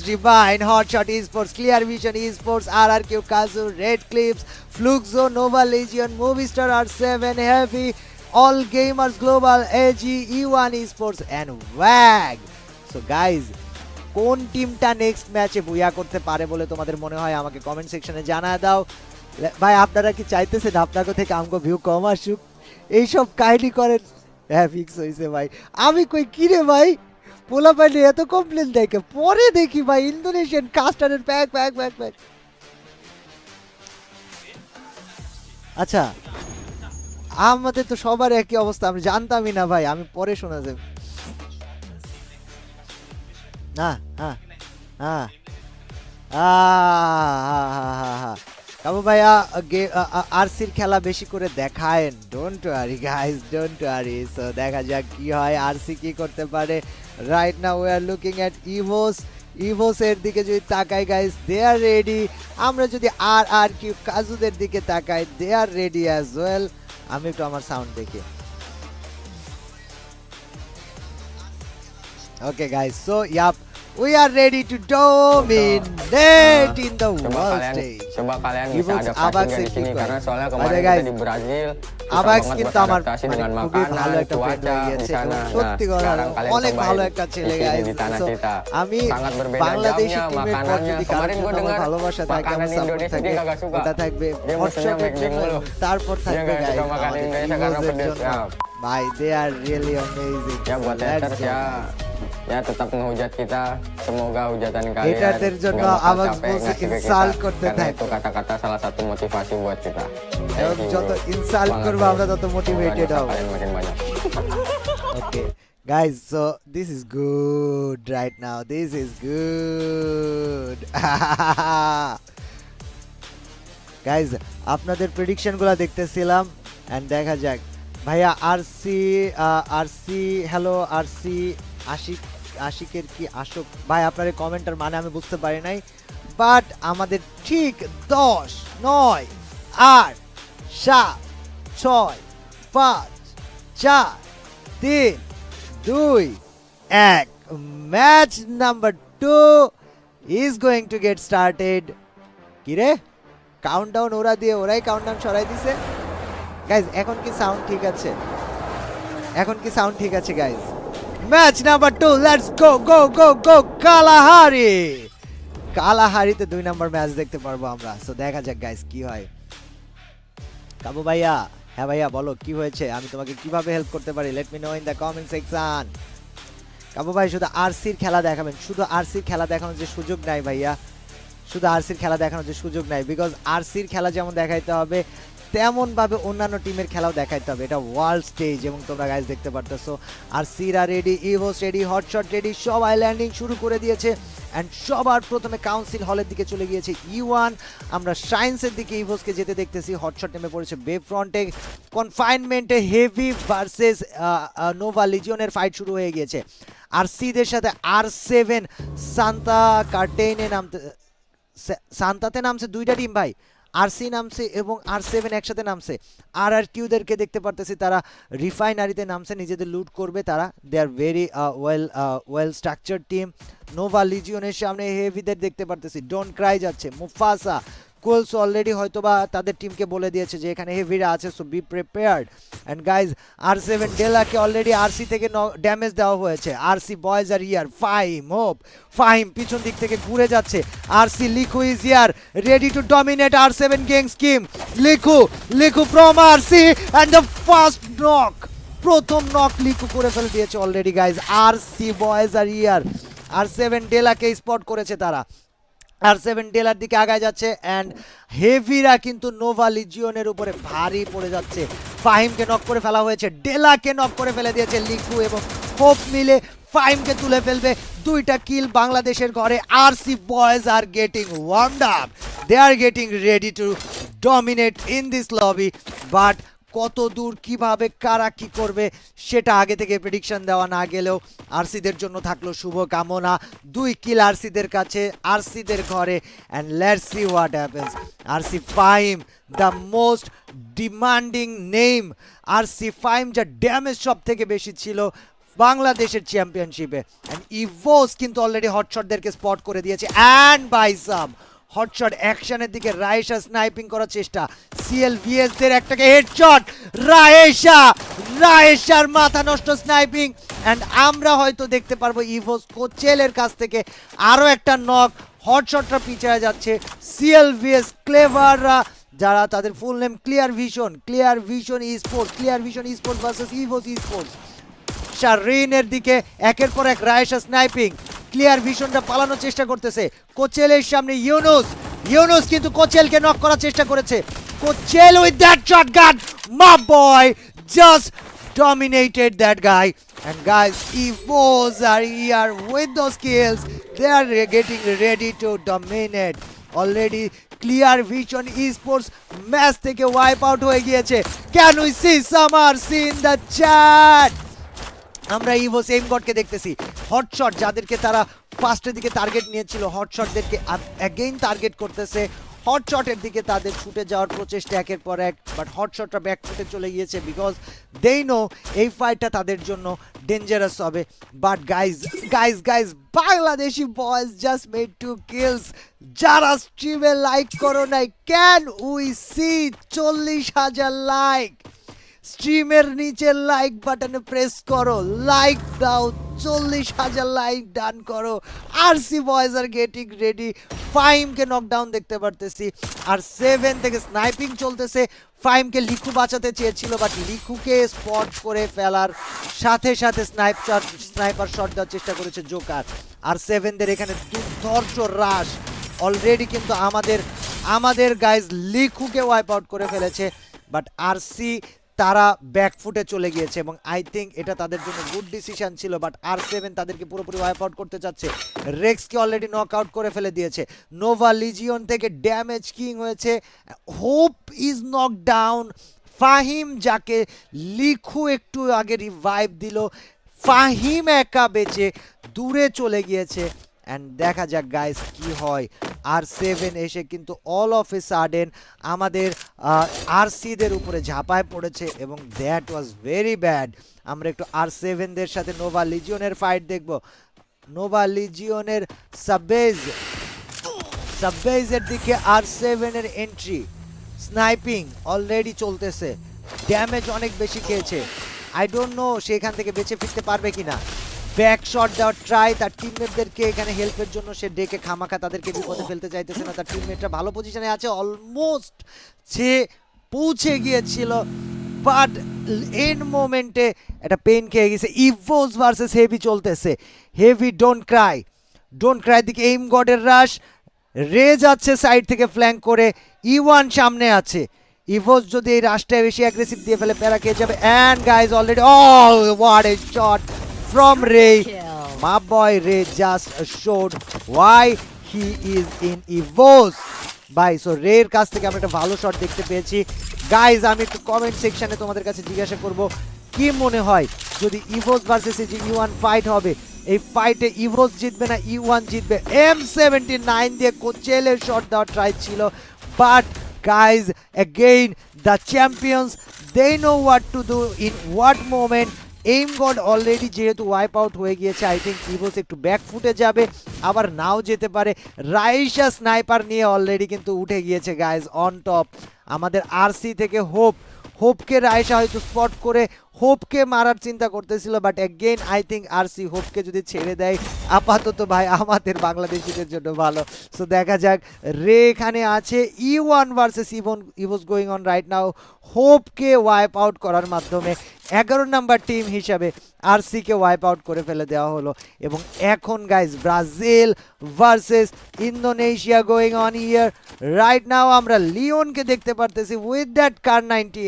Divine, Hotshot Esports, Clear Vision Esports, RRQ Kazu, Red Clips, Fluxo, Nova Legion, Movistar R7, Heavy, All Gamers Global, AG, E1 Esports, and WAG. So guys, কোন টিমটা next ম্যাচে বুয়া করতে পারে বলে তোমাদের মনে হয় আমাকে কমেন্ট সেকশনে জানা দাও ভাই আপনারা কি চাইতেছেন আপনাকে থেকে আমাকে ভিউ কম আসুক এইসব কাহিনী করেন হ্যাঁ ফিক্স হয়েছে ভাই আমি কই কিরে ভাই পোলা পাইলে এত কমপ্লেন দেখে পরে দেখি ভাই, ইন্দোনেশিয়ান কাস্টারের প্যাক প্যাক প্যাক প্যাক আচ্ছা আমাদের তো সবার একই অবস্থা, আমি জানতামই না ভাই, আমি পরে শোনা যাবে না হ্যাঁ হ্যাঁ। কাবু ভাইয়া আরসির খেলা বেশি করে দেখায়েন। Don't worry guys don't worry so দেখা যাক কি হয়, আরসি কি করতে পারে। রাইট না we are looking at ইভোস Evos এর দিকে যদি তাকাই গাইস দে আর রেডি আমরা যদি আর আর কিউ কাজুদের দিকে তাকাই they are ready as well আমি একটু আমার সাউন্ড দেখি। Okay guys so yup, we are ready to dominate in the coba world kalian stage. coba kalian bisa adaptasi abang nggak di sini karena soalnya kemarin kita di Brazil আবাক্স কিন্তু আমার মানে খুবই ভালো makanan, একটা friend হয়ে di গেছে sana. সত্যি কথা অনেক ভালো একটা ছেলে গাইস di tanah kita. আমি Sangat berbeda বাংলাদেশি টিমের পর makanannya. যদি gua আমার dengar ভালোবাসা থাকে আমার সাপোর্ট থাকে. ওটা থাকবে mesennya জন্য. তারপর থাকবে গাইস আমাদের ভাই they are really amazing ya tetap menghujat kita semoga hujatan kalian Haterদের জন্য capek বলছে kita করতে থাক। itu kata-kata salah satu motivasi buat kita এবং you, যত Semangat, করব. আমরা তত মোটিভেটেড হব makin banyak Okay, guys, so this is good right now. This is good. guys, আপনাদের প্রেডিকশনগুলা দেখতেছিলাম এন্ড দেখা যাক ভাইয়া RC RC hello RC Ashik আশিকের কি আশোক ভাই, আপনার এই কমেন্টার মানে আমি বুঝতে পারি নাই বাট আমাদের ঠিক দশ, নয়, আট, সাত, ছয়, পাঁচ, চার, তিন, দুই, এক। Match number two is going to get started কিরে কাউন্টডাউন ওরা দিয়ে, ওরাই কাউন্টডাউন সরাই দিছে। গাইজ এখন কি সাউন্ড ঠিক আছে? এখন কি সাউন্ড ঠিক আছে guys match number two let's go go go go Kalahari কালাহারিতে দুই নাম্বার ম্যাচ দেখতে পারব আমরা। সো দেখা যাক গাইজ কি হয়। কাবু ভাইয়া হ্যাঁ ভাইয়া, বলো, কি হয়েছে? আমি তোমাকে কীভাবে হেল্প করতে পারি? Let me know in the comment section কাবু ভাই, শুধু আরসির খেলা দেখাবেন। শুধু আরসির খেলা দেখানোর যে সুযোগ নাই ভাইয়া। শুধু আরসির খেলা দেখানোর যে সুযোগ নাই। বিকজ আরসির খেলা যেমন দেখাইতে হবে তেমন ভাবে অন্যান্য টিমের খেলাও দেখাইতে হবে। এটা ওয়ার্ল্ড স্টেজ এবং তোমরা গাইজ দেখতে পারতেছো। আর সিরা ready Evos ready hotshot ready সবাই ল্যান্ডিং শুরু করে দিয়েছে। অ্যান্ড সবার প্রথমে কাউন্সিল হলের দিকে চলে গিয়েছে ই ওয়ান আমরা সায়েন্সের দিকে ইভোসকে যেতে দেখতেছি। হটশট নেমে পড়েছে বে ফ্রন্টে কনফাইনমেন্টে হেভি ভার্সেস নোভা লিজিয়নের ফাইট শুরু হয়ে গিয়েছে। আর সিদের সাথে আর সেভেন সান্তা কার্টেইনে নামতে সান্তাতে নামছে দুইটা টিম ভাই। আরসি নামছে এবং আর সেভেন একসাথে নামছে। আর আর কিউদেরকে দেখতে পারতেছি, তারা রিফাইনারিতে নামছে, নিজেদের লুট করবে, তারা। They are very well well structure team Nova লিজিওনের সামনে হেভিদের দেখতে পারতেছি। ডোন্ট ক্রাই যাচ্ছে। মুফাসা কোলস অলরেডি হয়তো বা তাদের টিমকে বলে দিয়েছে যে এখানে হেভিরা আছে so be prepared and guys R seven ডেলাকে already RC থেকে ড্যামেজ দেওয়া হয়েছে। RC boys are here Fahim Hope Fahim পিছন দিক থেকে ঘুরে যাচ্ছে। RC Likhu is here ready to dominate R seven gang scheme Likhu Likhu from RC and the first knock প্রথম knock Likhu করে ফেলে দিয়েছে already guys R C boys are here R seven ডেলাকে spot করেছে তারা। আর সেভেন ডেলার দিকে আগায় যাচ্ছে and হেভিরা কিন্তু নোভা লিজিয়নের উপরে ভারী পড়ে যাচ্ছে। ফাহিমকে নক করে ফেলা হয়েছে, ডেলাকে নক করে ফেলে দিয়েছে লিকু এবং হোপ মিলে ফাহিমকে তুলে ফেলবে। দুইটা কিল বাংলাদেশের ঘরে R C boys are getting warmed up they are getting ready to dominate in this lobby but কত দূর কীভাবে কারা কি করবে সেটা আগে থেকে প্রেডিকশন দেওয়া না গেলেও আরসিদের জন্য থাকল শুভ কামনা দুই কিল আরসিদের কাছে, আরসিদের ঘরে and let's see what happens RC Fahim the most demanding name RC Fahim যা ড্যামেজ সব থেকে বেশি ছিল বাংলাদেশের চ্যাম্পিয়নশিপে অ্যান্ড ইভোস কিন্তু অলরেডি হটশটদেরকে স্পট করে দিয়েছে। অ্যান্ড বাই সাম হটশট অ্যাকশনের দিকে রায়েশা স্নাইপিং করার চেষ্টা। সিএল ভিএস দের একটাকে হেডশট রায়েশা, রায়েশার মাথা নষ্ট স্নাইপিং অ্যান্ড আমরা হয়তো দেখতে পারব ইভোস কোচেলের কাছ থেকে আরও একটা নক হটশটটা পিছিয়ে যাচ্ছে সিএল ভিএস ক্লেভাররা যারা তাদের full name clear vision clear vision sports clear vision esports versus Evos esports শারিনের দিকে একের পর এক রায়েশা স্নাইপিং ক্লিয়ার ভিশনটা পালানোর চেষ্টা করতেছে। কোচেলের সামনে ইউনুস ইউনুস কিন্তু কোচেলকে নক করার চেষ্টা করেছে। কোচেল with that shotgun ma boy just dominated that guy and guys evos are here with those kills, they are getting ready to dominate already clear vision esports ম্যাচ থেকে ওয়াইপ আউট হয়ে গিয়েছে। Can we see some R C in the chat আমরা Ivo same গডকে দেখতেছি। Hotshot যাদেরকে তারা ফার্স্টের দিকে টার্গেট নিয়েছিল হটশটদেরকে অ্যাগেইন টার্গেট করতেছে। হটশটের দিকে তাদের ছুটে যাওয়ার প্রচেষ্টা একের পর এক বাট হটশটটা ব্যাক ফুটে চলে গিয়েছে বিকজ দেই নো এই ফাইটটা তাদের জন্য ডেঞ্জারাস হবে। But guys guys guys Bangladeshi boys just made two kills যারা স্ট্রিমে লাইক করো নাই ক্যান উই সি চল্লিশ হাজার লাইক স্ট্রিমের নিচে লাইক বাটনে প্রেস করো। লাইক দাও, চল্লিশ হাজার লাইক ডান করো। R C boys are getting ready ফাইমকে knockdown দেখতে পারতেছি। আর সেভেন থেকে স্নাইপিং চলতেছে। ফাইমকে লিখু বাঁচাতে চেয়েছিল বাট লিখুকে স্পট করে ফেলার সাথে সাথে স্নাইপ স্নাইপার শট দেওয়ার চেষ্টা করেছে জোকার আর সেভেনদের এখানে দুর্ধর্ষ রাশ অলরেডি কিন্তু আমাদের আমাদের গাইজ লিখুকে ওয়াইপ আউট করে ফেলেছে। বাট আর সি তারা ব্যাকফুটে চলে গিয়েছে এবং আই থিঙ্ক এটা তাদের জন্য গুড ডিসিশন ছিল বাট আর সেভেন তাদেরকে পুরোপুরি ওয়াইপ আউট করতে চাচ্ছে। রেক্সকে অলরেডি নক আউট করে ফেলে দিয়েছে। নোভা লিজিয়ন থেকে ড্যামেজ কিং হয়েছে। Hope is knock down Fahim যাকে লিখু একটু আগে রিভাইভ দিল। ফাহিম একা বেঁচে দূরে চলে গিয়েছে। অ্যান্ড দেখা যাক গাইস কি হয়। আর সেভেন এসে কিন্তু অল অফ এ সাডেন আমাদের আর সিদের উপরে ঝাঁপায় পড়েছে এবং দ্যাট ওয়াজ ভেরি ব্যাড আমরা একটু আর সেভেনদের সাথে নোভা লিজিয়নের ফাইট দেখব। নোভা লিজিয়নের সাবেজ সাববেজের দিকে আর সেভেনের এন্ট্রি স্নাইপিং অলরেডি চলতেছে। ড্যামেজ অনেক বেশি খেয়েছে। আই ডোন্ট নো সে এখান থেকে বেঁচে ফিরতে পারবে কিনা। ব্যাক শট দেওয়ার ট্রাই তার টিমমেটদেরকে এখানে হেল্পের জন্য সে ডেকে খামাখা তাদেরকে বিপদে ফেলতে চাইতেছে না। তার টিমমেটরা ভালো পজিশনে আছে অলমোস্ট সে পৌঁছে গিয়েছিল বাট এন মোমেন্টে একটা পেন খেয়ে গেছে। ইভোস ভার্সেস হেভি চলতেছে। Heavy don't cry don't cry দিকে এইম গডের রাশ রে যাচ্ছে সাইড থেকে ফ্ল্যাঙ্ক করে। ই ওয়ান সামনে আছে। ইভোস যদি এই রাশটায় বেশি অ্যাগ্রেসিভ দিয়ে ফেলে, প্যারা খেয়ে যাবে। And guys already all what a shot from Ray ma boy Ray just showed why he is in Evos by so রের কাছ থেকে আমরা একটা ভালো শট দেখতে পেয়েছি। গাইজ আমি একটু কমেন্ট সেকশনে তোমাদের কাছে জিজ্ঞাসা করব কি মনে হয় যদি ইভোস ভার্সেস এই যে ই ওয়ান ফাইট হবে এই ফাইটে ইভোস জিতবে না ই ওয়ান জিতবে? এম সেভেন্টি নাইন দিয়ে কোচেলের শট দেওয়ার ট্রাই ছিল। But guys again the champions they know what to do in what moment aim god already যেহেতু ওয়াইপ আউট হয়ে গিয়েছে আই থিঙ্ক ইভোস একটু ব্যাক ফুটে যাবে, আবার নাও যেতে পারে। রাইসা স্নাইপার নিয়ে অলরেডি কিন্তু উঠে গিয়েছে গাইজ অন টপ আমাদের আরসি থেকে হোপ হোপকে রাইসা হয়তো স্পট করে হোপকে মারার চিন্তা করতেছিল but again I think RC হোপকে যদি ছেড়ে দেয়, আপাতত ভাই আমাদের বাংলাদেশিদের জন্য ভালো। সো দেখা যাক, রে এখানে আছে E one versus even Evos going on right now হোপকে wipe out করার মাধ্যমে এগারো নাম্বার টিম হিসাবে আরসিকে ওয়াইপ আউট করে ফেলে দেওয়া হলো। এবং এখন guys Brazil versus Indonesia going on here right now আমরা লিওনকে দেখতে পারতেছি উইথ দ্যাট কার নাইনটি